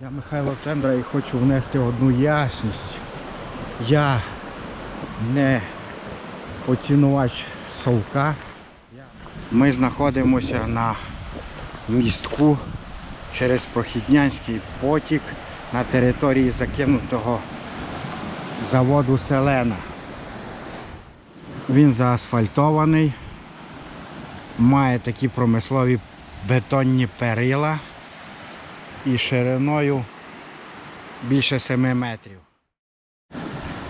Я Михайло Цендра і хочу внести одну ясність. Я не оцінувач совка. Ми знаходимося на містку через Прохіднянський потік на території закинутого заводу Селена. Він заасфальтований, має такі промислові бетонні перила і шириною більше 7 метрів.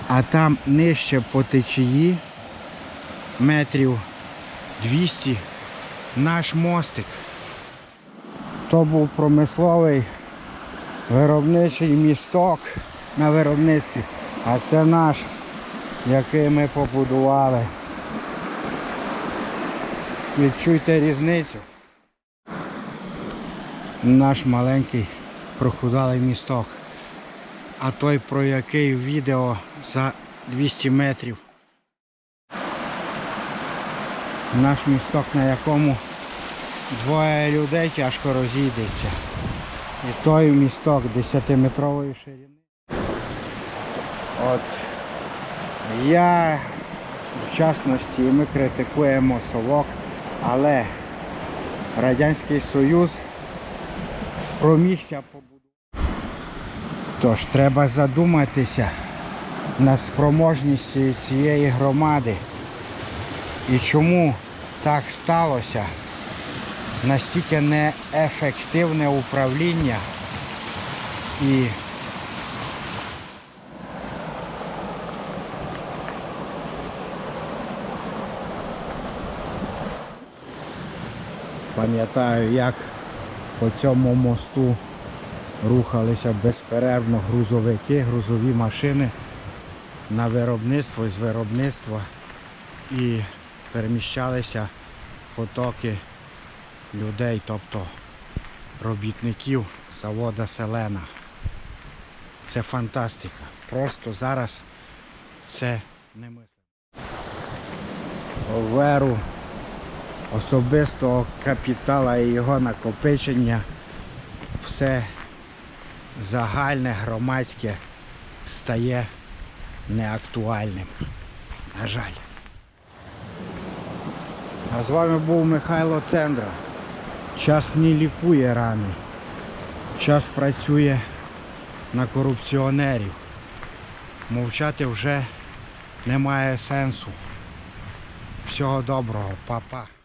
А там нижче по течії метрів 200 наш мостик. То був промисловий виробничий місток на виробництві, а це наш, який ми побудували. Відчуйте різницю. Наш маленький прохудалий місток. А той, про який відео за 200 метрів. Наш місток, на якому двоє людей тяжко розійдеться. І той місток 10-метрової ширини. От я в частності ми критикуємо совок, але Радянський Союз спромігся побудувати. Тож треба задуматися над спроможністю цієї громади. І чому так сталося? Настільки неефективне управління і пам'ятаю, як по цьому мосту рухалися безперервно грузовики, грузові машини на виробництво і з виробництва і переміщалися потоки людей, тобто робітників завода Селена. Це фантастика. Просто зараз це не мислимо. Особистого капітала і його накопичення все загальне, громадське стає неактуальним. На жаль. А з вами був Михайло Цендра. Час не лікує рани. Час працює на корупціонерів. Мовчати вже немає сенсу. Всього доброго, папа.